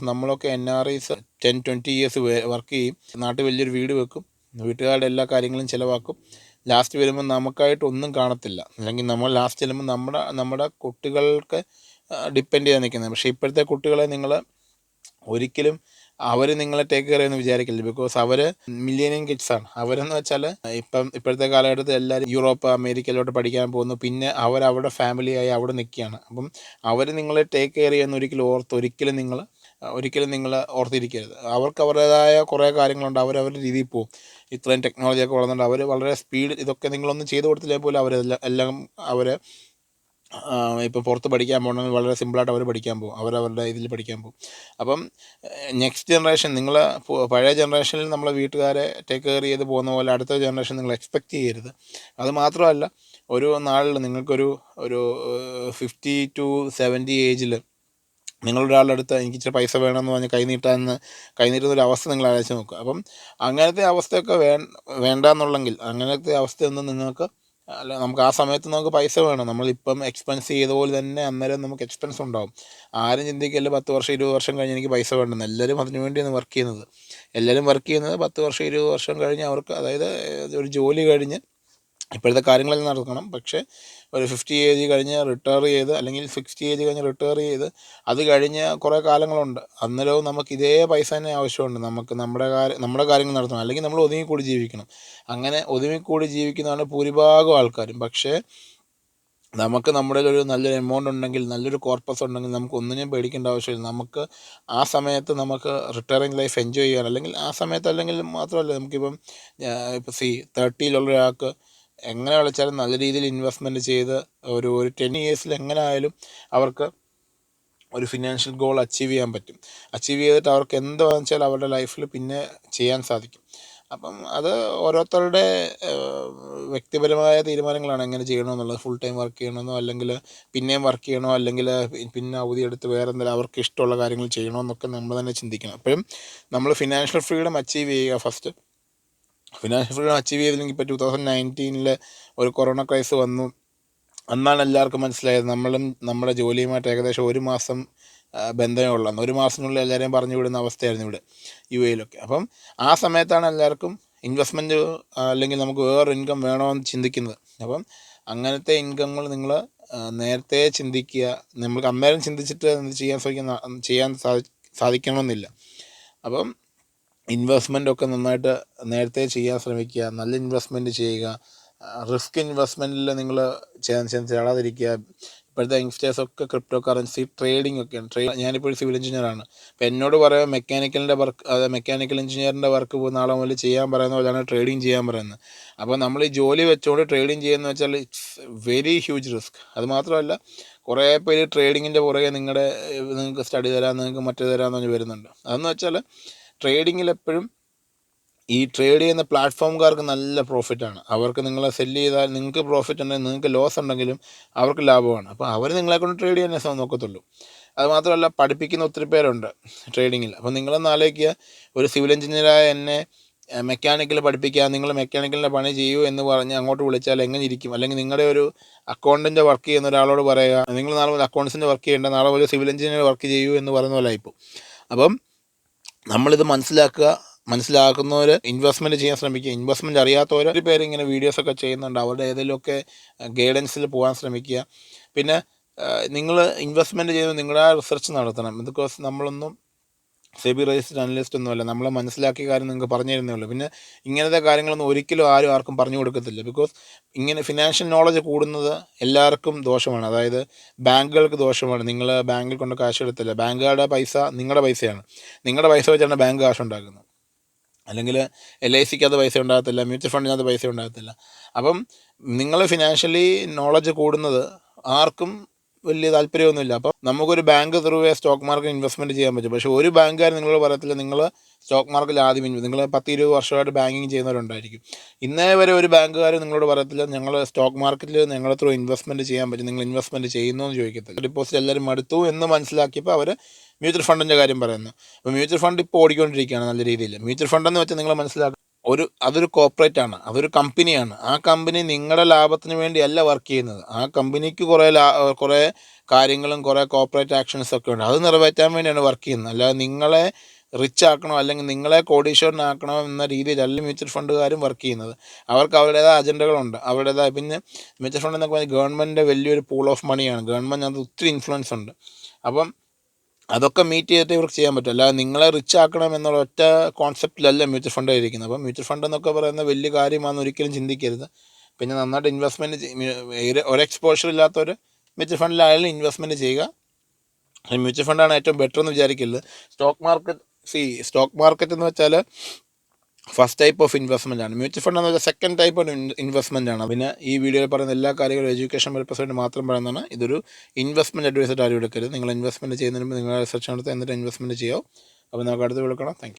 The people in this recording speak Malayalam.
നമ്മളൊക്കെ N R Is ten twenty years work ചെയ്യും. നാട്ടിൽ വലിയൊരു വീട് വെക്കും. വീട്ടുകാരുടെ എല്ലാ കാര്യങ്ങളും ചിലവാക്കും. ലാസ്റ്റ് വരുമ്പോൾ നമുക്കായിട്ട് ഒന്നും കാണത്തില്ല. അല്ലെങ്കിൽ നമ്മൾ ലാസ്റ്റ് ചെല്ലുമ്പോൾ നമ്മുടെ നമ്മുടെ കുട്ടികൾക്ക് ഡിപ്പെൻഡ് ചെയ്യാൻ നിൽക്കുന്നത് പക്ഷേ ഇപ്പോഴത്തെ കുട്ടികളെ നിങ്ങൾ ഒരിക്കലും അവർ നിങ്ങളെ ടേക്ക് കെയർ ചെയ്യുമെന്ന് വിചാരിക്കില്ല ബിക്കോസ് അവർ കിഡ്സ് കിഡ്സാണ് അവരെന്ന് വെച്ചാൽ ഇപ്പം ഇപ്പോഴത്തെ കാലഘട്ടത്തിൽ എല്ലാവരും യൂറോപ്പ് അമേരിക്കയിലോട്ട് പഠിക്കാൻ പോകുന്നു. പിന്നെ അവർ അവരുടെ ഫാമിലിയായി അവിടെ നിൽക്കുകയാണ്. അപ്പം അവർ നിങ്ങളെ ടേക്ക് കെയർ ചെയ്യുന്ന ഒരിക്കലും ഓർത്ത് ഒരിക്കലും നിങ്ങൾ ഒരിക്കലും നിങ്ങൾ ഓർത്തിരിക്കരുത്. അവർക്ക് അവരുടേതായ കുറേ കാര്യങ്ങളുണ്ട്. അവരവരുടെ രീതിയിൽ പോകും ഇത്രയും ടെക്നോളജിയൊക്കെ വളർന്നുണ്ട് അവർ വളരെ സ്പീഡ് ഇതൊക്കെ നിങ്ങളൊന്നും ചെയ്തു കൊടുത്തില്ലേ പോലും അവരെല്ലാം എല്ലാം അവർ ഇപ്പോൾ പുറത്ത് പഠിക്കാൻ പോകണമെങ്കിൽ വളരെ സിമ്പിളായിട്ട് അവർ പഠിക്കാൻ പോകും അവരവരുടെ ഇതിൽ പഠിക്കാൻ പോകും അപ്പം നെക്സ്റ്റ് ജനറേഷൻ നിങ്ങൾ പഴയ ജനറേഷനിൽ നമ്മളെ വീട്ടുകാരെ ടേക്ക് കെയർ ചെയ്ത് പോകുന്ന പോലെ അടുത്ത ജനറേഷൻ നിങ്ങൾ എക്സ്പെക്റ്റ് ചെയ്യരുത്. അത് മാത്രമല്ല ഒരു നാളിൽ നിങ്ങൾക്കൊരു ഒരു ഫിഫ്റ്റി ടു സെവന്റി ഏജിൽ നിങ്ങളുടെ ഒരാളുടെ അടുത്ത് എനിക്ക് ഇച്ചിരി പൈസ വേണമെന്ന് പറഞ്ഞ് കൈ നീട്ടാന്ന് കൈ ഒരു അവസ്ഥ നിങ്ങൾ ആലോചിച്ച് നോക്കുക. അപ്പം അങ്ങനത്തെ അവസ്ഥയൊക്കെ വേ വേണ്ടാന്നുള്ളെങ്കിൽ അങ്ങനത്തെ അവസ്ഥയൊന്നും നിങ്ങൾക്ക് അല്ല നമുക്ക് ആ സമയത്ത് നമുക്ക് പൈസ വേണം. നമ്മളിപ്പം എക്സ്പെൻസ് ചെയ്ത പോലെ തന്നെ അന്നേരം നമുക്ക് എക്സ്പെൻസ് ഉണ്ടാവും. ആരും ചിന്തിക്കല്ല പത്ത് വർഷം ഇരുപത് വർഷം കഴിഞ്ഞ് എനിക്ക് പൈസ വേണ്ടെന്ന്. എല്ലാവരും അതിനു വേണ്ടിയാണ് വർക്ക് ചെയ്യുന്നത്. എല്ലാവരും വർക്ക് ചെയ്യുന്നത് പത്ത് വർഷം ഇരുപത് വർഷം കഴിഞ്ഞ് അവർക്ക് അതായത് ഒരു ജോലി കഴിഞ്ഞ് ഇപ്പോഴത്തെ കാര്യങ്ങളെല്ലാം നടക്കണം. പക്ഷേ ഒരു ഫിഫ്റ്റി ഏജ് കഴിഞ്ഞ് റിട്ടയർ ചെയ്ത് അല്ലെങ്കിൽ സിക്സ്റ്റി ഏജ് കഴിഞ്ഞ് റിട്ടയർ ചെയ്ത് അത് കഴിഞ്ഞ് കുറേ കാലങ്ങളുണ്ട്. അന്നേരവും നമുക്ക് ഇതേ പൈസ തന്നെ ആവശ്യമുണ്ട്. നമുക്ക് നമ്മുടെ കാര്യം നമ്മുടെ കാര്യങ്ങൾ നടത്തണം. അല്ലെങ്കിൽ നമ്മൾ ഒതുങ്ങിക്കൂടി ജീവിക്കണം. അങ്ങനെ ഒതുങ്ങിക്കൂടി ജീവിക്കുന്നതാണ് ഭൂരിഭാഗം ആൾക്കാരും. പക്ഷേ നമുക്ക് നമ്മുടെ ഒരു നല്ലൊരു എമൗണ്ട് ഉണ്ടെങ്കിൽ നല്ലൊരു കോർപ്പസ് ഉണ്ടെങ്കിൽ നമുക്ക് ഒന്നിനും പേടിക്കേണ്ട ആവശ്യമില്ല. നമുക്ക് ആ സമയത്ത് നമുക്ക് റിട്ടയറിങ് ലൈഫ് എൻജോയ് ചെയ്യാൻ അല്ലെങ്കിൽ ആ സമയത്ത് അല്ലെങ്കിൽ മാത്രമല്ല നമുക്കിപ്പം ഇപ്പോൾ സി തേർട്ടിയിലുള്ള ഒരാൾക്ക് എങ്ങനെ വിളിച്ചാലും നല്ല രീതിയിൽ ഇൻവെസ്റ്റ്മെന്റ് ചെയ്ത് ഒരു ഒരു ടെൻ ഇയേഴ്സിൽ എങ്ങനെ ആയാലും അവർക്ക് ഒരു ഫിനാൻഷ്യൽ ഗോൾ അച്ചീവ് ചെയ്യാൻ പറ്റും. അച്ചീവ് ചെയ്തിട്ട് അവർക്ക് എന്താണെന്ന് വെച്ചാൽ അവരുടെ ലൈഫിൽ പിന്നെ ചെയ്യാൻ സാധിക്കും. അപ്പം അത് ഓരോരുത്തരുടെ വ്യക്തിപരമായ തീരുമാനങ്ങളാണ് എങ്ങനെ ചെയ്യണമെന്നുള്ളത് ഫുൾ ടൈം വർക്ക് ചെയ്യണമെന്നോ അല്ലെങ്കിൽ പിന്നെയും വർക്ക് ചെയ്യണോ അല്ലെങ്കിൽ പിന്നെ അവധി എടുത്ത് വേറെ എന്തെങ്കിലും അവർക്ക് ഇഷ്ടമുള്ള കാര്യങ്ങൾ ചെയ്യണമെന്നൊക്കെ നമ്മൾ തന്നെ ചിന്തിക്കണം. അപ്പോഴും നമ്മൾ ഫിനാൻഷ്യൽ ഫ്രീഡം അച്ചീവ് ചെയ്യുക ഫസ്റ്റ് ഫിനാൻഷ്യൽ ഫ്രീഡം അച്ചീവ് ചെയ്തില്ലെങ്കിൽ ഇപ്പോൾ ടു തൗസൻഡ് നയന്റീനിൽ ഒരു കൊറോണ ക്രൈസ് വന്നു. അന്നാണ് എല്ലാവർക്കും മനസ്സിലായത് നമ്മളും നമ്മുടെ ജോലിയുമായിട്ട് ഏകദേശം ഒരു മാസം ബന്ധമേ ഉള്ളൂ. അന്ന് ഒരു മാസത്തിനുള്ളിൽ എല്ലാവരെയും പറഞ്ഞു വിടുന്ന അവസ്ഥയായിരുന്നു ഇവിടെ യു എയിലൊക്കെ. അപ്പം ആ സമയത്താണ് എല്ലാവർക്കും ഇൻവെസ്റ്റ്മെന്റ് അല്ലെങ്കിൽ നമുക്ക് വേറൊരു ഇൻകം വേണമെന്ന് ചിന്തിക്കുന്നത്. അപ്പം അങ്ങനത്തെ ഇൻകങ്ങൾ നിങ്ങൾ നേരത്തെ ചിന്തിക്കുക. നമുക്ക് അന്നേരം ചിന്തിച്ചിട്ട് ചെയ്യാൻ സാധിക്കുന്ന ചെയ്യാൻ സാധി സാധിക്കണമെന്നില്ല. അപ്പം ഇൻവെസ്റ്റ്മെന്റ് ഒക്കെ നന്നായിട്ട് നേരത്തെ ചെയ്യാൻ ശ്രമിക്കുക നല്ല ഇൻവെസ്റ്റ്മെന്റ് ചെയ്യുക. റിസ്ക് ഇൻവെസ്റ്റ്മെന്റിൽ നിങ്ങൾ ചാടാതിരിക്കുക. ഇപ്പോഴത്തെ യങ്സ്റ്റേഴ്സൊക്കെ ക്രിപ്റ്റോ കറൻസി ട്രേഡിംഗ് ഒക്കെയാണ്. ട്രേ ഞാനിപ്പോൾ സിവിൽ എഞ്ചിനീയറാണ് അപ്പോൾ എന്നോട് പറയാം മെക്കാനിക്കലിന്റെ വർക്ക് അതായത് മെക്കാനിക്കൽ എഞ്ചിനീയറിന്റെ വർക്ക് നാളെ മുതൽ ചെയ്യാൻ പറയുന്ന പോലെയാണ് ട്രേഡിംഗ് ചെയ്യാൻ പറയുന്നത്. അപ്പോൾ നമ്മൾ ഈ ജോലി വെച്ചുകൊണ്ട് ട്രേഡിംഗ് ചെയ്യുന്നത് വെച്ചാൽ ഇറ്റ്സ് വെരി ഹ്യൂജ് റിസ്ക് അത് മാത്രമല്ല കുറേ പേര് ട്രേഡിങ്ങിന്റെ പുറകെ നിങ്ങളുടെ നിങ്ങൾക്ക് സ്റ്റഡി തരാം നിങ്ങൾക്ക് മറ്റേ തരാമെന്ന് പറഞ്ഞ് വരുന്നുണ്ട്. അതെന്ന് വെച്ചാൽ ട്രേഡിങ്ങിൽ എപ്പോഴും ഈ ട്രേഡ് ചെയ്യുന്ന പ്ലാറ്റ്ഫോംകാർക്ക് നല്ല പ്രോഫിറ്റാണ് അവർക്ക് നിങ്ങളെ സെല്ല് ചെയ്താൽ നിങ്ങൾക്ക് പ്രോഫിറ്റ് ഉണ്ടെങ്കിൽ നിങ്ങൾക്ക് ലോസ് ഉണ്ടെങ്കിലും അവർക്ക് ലാഭമാണ്. അപ്പോൾ അവർ നിങ്ങളെ കൊണ്ട് ട്രേഡ് ചെയ്യാനേ നോക്കത്തുള്ളൂ. അതുമാത്രമല്ല പഠിപ്പിക്കുന്ന ഒത്തിരി പേരുണ്ട് ട്രേഡിങ്ങിൽ അപ്പോൾ നിങ്ങളൊന്ന് ആലോചിക്കുക ഒരു സിവിൽ എഞ്ചിനീയറായ എന്നെ മെക്കാനിക്കൽ പഠിപ്പിക്കുക നിങ്ങൾ മെക്കാനിക്കലിന്റെ പണി ചെയ്യൂ എന്ന് പറഞ്ഞ് അങ്ങോട്ട് വിളിച്ചാൽ എങ്ങനെ ഇരിക്കും? അല്ലെങ്കിൽ നിങ്ങളുടെ ഒരു അക്കൗണ്ടിന്റെ വർക്ക് ചെയ്യുന്ന ഒരാളോട് പറയുക നിങ്ങൾ നാളെ മുതൽ അക്കൗണ്ട്സിന്റെ വർക്ക് ചെയ്യേണ്ട നാളെ മുതൽ സിവിൽ എഞ്ചിനീയർ വർക്ക് ചെയ്യൂ എന്ന് പറയുന്ന പോലെ ആയിപ്പോൾ അപ്പം നമ്മളിത് മനസ്സിലാക്കുക മനസ്സിലാക്കുന്നവർ ഇൻവെസ്റ്റ്മെന്റ് ചെയ്യാൻ ശ്രമിക്കുക. ഇൻവെസ്റ്റ്മെന്റ് അറിയാത്തവർ ഒരു പേര് ഇങ്ങനെ വീഡിയോസൊക്കെ ചെയ്യുന്നുണ്ട്. അവരുടെ ഏതെങ്കിലുമൊക്കെ ഗൈഡൻസിൽ പോകാൻ ശ്രമിക്കുക. പിന്നെ നിങ്ങൾ ഇൻവെസ്റ്റ്മെന്റ് ചെയ്യുമ്പോൾ നിങ്ങളുടെ റിസർച്ച് നടത്തണം. ബിക്കോസ് നമ്മളൊന്നും സെബി രജിസ്റ്റർ അനലിസ്റ്റ് ഒന്നുമല്ല. നമ്മൾ മനസ്സിലാക്കിയ കാര്യം നിങ്ങൾക്ക് പറഞ്ഞു തരുന്നേ ഉള്ളൂ. പിന്നെ ഇങ്ങനത്തെ കാര്യങ്ങളൊന്നും ഒരിക്കലും ആരും ആർക്കും പറഞ്ഞു കൊടുക്കത്തില്ല. ബിക്കോസ് ഇങ്ങനെ ഫിനാൻഷ്യൽ നോളജ് കൂടുന്നത് എല്ലാവർക്കും ദോഷമാണ്. അതായത് ബാങ്കുകൾക്ക് ദോഷമാണ്. നിങ്ങൾ ബാങ്കിൽ കൊണ്ട് കാശ് എടുത്തില്ല. ബാങ്കുകാരുടെ പൈസ നിങ്ങളുടെ പൈസയാണ്. നിങ്ങളുടെ പൈസ വെച്ചാണ് ബാങ്ക് കാശ് ഉണ്ടാക്കുന്നത്. അല്ലെങ്കിൽ എൽ ഐ സിക്കകത്ത് പൈസ ഉണ്ടാകത്തില്ല. മ്യൂച്വൽ ഫണ്ടിനകത്ത് പൈസ ഉണ്ടാകത്തില്ല. അപ്പം നിങ്ങൾ ഫിനാൻഷ്യലി നോളജ് കൂടുന്നത് ആർക്കും വലിയ താല്പര്യമൊന്നുമില്ല. അപ്പം നമുക്കൊരു bank through stock market investment ചെയ്യാൻ പറ്റും. പക്ഷേ ഒരു ബാങ്കുകാർ നിങ്ങൾ പറയത്തില്ല നിങ്ങൾ സ്റ്റോക്ക് മാർക്കറ്റിൽ ആദ്യം നിങ്ങൾ പത്ത് ഇരുപത് വർഷമായിട്ട് ബാങ്കിങ് ചെയ്യുന്നവരുണ്ടായിരിക്കും. ഇന്നേ വരെ ഒരു ബാങ്കുകാർ നിങ്ങളോട് പറയത്തില്ല ഞങ്ങൾ സ്റ്റോക്ക് മാർക്കറ്റിൽ ഞങ്ങളെ ത്രൂ ഇൻവെസ്റ്റ്മെന്റ് ചെയ്യാൻ പറ്റും. നിങ്ങൾ ഇൻവെസ്റ്റ്മെന്റ് ചെയ്യുന്നു എന്ന് ചോദിക്കത്തില്ല. ഡിപ്പോസിറ്റ് എല്ലാവരും മടുത്തു എന്ന് മനസ്സിലാക്കിയപ്പോൾ അവർ മ്യൂച്വൽ ഫണ്ടിന്റെ കാര്യം പറയുന്നു. അപ്പോൾ മ്യൂച്വൽ ഫണ്ട് ഇപ്പോൾ ഓടിക്കൊണ്ടിരിക്കുകയാണ് നല്ല രീതിയിൽ. മ്യൂച്വൽ ഫണ്ട് എന്ന് വെച്ചാൽ നിങ്ങൾ മനസ്സിലാക്കുക ഒരു അതൊരു കോപ്പറേറ്റ് ആണ്. അതൊരു കമ്പനിയാണ് ആ കമ്പനി നിങ്ങളുടെ ലാഭത്തിന് വേണ്ടിയല്ല വർക്ക് ചെയ്യുന്നത്. ആ കമ്പനിക്ക് കുറേ ലാ കുറേ കാര്യങ്ങളും കുറേ കോപ്പറേറ്റ് ആക്ഷൻസ് ഒക്കെ ഉണ്ട്. അത് നിറവേറ്റാൻ വേണ്ടിയാണ് വർക്ക് ചെയ്യുന്നത്. അല്ലാതെ നിങ്ങളെ റിച്ച് ആക്കണോ അല്ലെങ്കിൽ നിങ്ങളെ കോടീശ്വരനാക്കണോ എന്ന രീതിയിലല്ല മ്യൂച്വൽ ഫണ്ടുകാരും വർക്ക് ചെയ്യുന്നത്. അവർക്ക് അവരുടേതായ അജണ്ടകളുണ്ട് അവരുടേതായ പിന്നെ മ്യൂച്വൽ ഫണ്ട് എന്നൊക്കെ പറഞ്ഞാൽ ഗവൺമെന്റിന്റെ വലിയൊരു പൂൾ ഓഫ് മണിയാണ് ഗവൺമെന്റ് അത് ഒത്തിരി ഇൻഫ്ലുവൻസ് ഉണ്ട്. അപ്പം അതൊക്കെ മീറ്റ് ചെയ്തിട്ട് ഇവർക്ക് ചെയ്യാൻ പറ്റും. അല്ലാതെ നിങ്ങളെ റിച്ച് ആക്കണം എന്നുള്ള ഒറ്റ കോൺസെപ്റ്റിലല്ല മ്യൂച്വൽ ഫണ്ട് ഇരിക്കുന്നത് അപ്പോൾ മ്യൂച്വൽ ഫണ്ട് എന്നൊക്കെ പറയുന്ന വലിയ കാര്യമാണെന്ന് ഒരിക്കലും ചിന്തിക്കരുത്. പിന്നെ നന്നായിട്ട് ഇൻവെസ്റ്റ്മെന്റ് ഒരു എക്സ്പോഷർ ഇല്ലാത്തവർ മ്യൂച്വൽ ഫണ്ടിലായാലും ഇൻവെസ്റ്റ്മെന്റ് ചെയ്യുക. മ്യൂച്വൽ ഫണ്ടാണ് ഏറ്റവും ബെറ്റർ എന്ന് വിചാരിക്കരുത്. സ്റ്റോക്ക് മാർക്കറ്റ് സി സ്റ്റോക്ക് മാർക്കറ്റ് എന്ന് വെച്ചാൽ ഫസ്റ്റ് ടൈപ്പ് ഓഫ് ഇൻവെസ്റ്റ്മെന്റ് ആണ്. മ്യൂച്വൽ ഫണ്ട് എന്ന് പറഞ്ഞാൽ സെക്കൻഡ് ടൈപ്പ് ഓഫ് ഇൻവെസ്റ്റ്മെന്റ് ആണ്. പിന്നെ ഈ വീഡിയോയിൽ പറയുന്ന എല്ലാ കാര്യങ്ങളും എഡ്യൂക്കേഷൻ പർപ്പസ് വേണ്ടി മാത്രം പറയുന്നതാണ്. ഇതൊരു ഇൻവെസ്റ്റ്മെന്റ് അഡ്വൈസ് ആയിട്ട് ആരും എടുക്കരുത്. നിങ്ങൾ ഇൻവെസ്റ്റ്മെന്റ് ചെയ്യുന്നതിന് മുമ്പ് നിങ്ങളുടെ റിസർച്ച് നടത്തി എന്നിട്ട് ഇൻവെസ്റ്റ്മെന്റ് ചെയ്യാവും. അപ്പോൾ നമുക്ക് അടുത്ത് വിളിക്കണം താങ്ക്